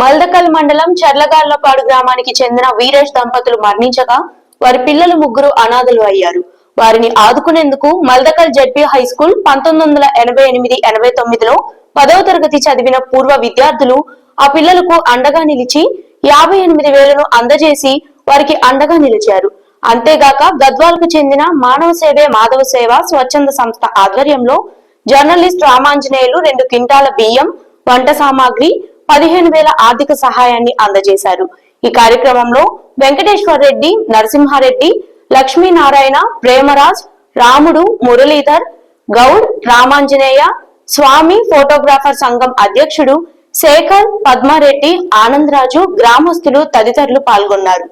మల్దకల్ మండలం చర్లగాళ్ళపాడు గ్రామానికి చెందిన వీరేష్ దంపతులు మరణించగా వారి పిల్లలు ముగ్గురు అనాథలు అయ్యారు. వారిని ఆదుకునేందుకు మల్దకల్ జడ్పీ హై స్కూల్ పంతొమ్మిది వందల ఎనభై ఎనిమిది ఎనభై తొమ్మిదిలో పదవ తరగతి చదివిన పూర్వ విద్యార్థులు ఆ పిల్లలకు అండగా నిలిచి యాభై ఎనిమిది వేలను అందజేసి వారికి అండగా నిలిచారు. అంతేగాక గద్వాలకు చెందిన మానవ సేవే మాధవ సేవ స్వచ్ఛంద సంస్థ ఆధ్వర్యంలో జర్నలిస్ట్ రామాంజనేయులు రెండు క్వింటాల బియ్యం వంట సామాగ్రి పదిహేను వేల ఆర్థిక సహాయాన్ని అందజేశారు. ఈ కార్యక్రమంలో వెంకటేశ్వర్ రెడ్డి నరసింహారెడ్డి లక్ష్మీనారాయణ ప్రేమరాజ్ రాముడు మురళీధర్ గౌడ్ రామాంజనేయ స్వామి ఫోటోగ్రాఫర్ సంఘం అధ్యక్షుడు శేఖర్ పద్మారెడ్డి ఆనందరాజు గ్రామస్తులు తదితరులు పాల్గొన్నారు.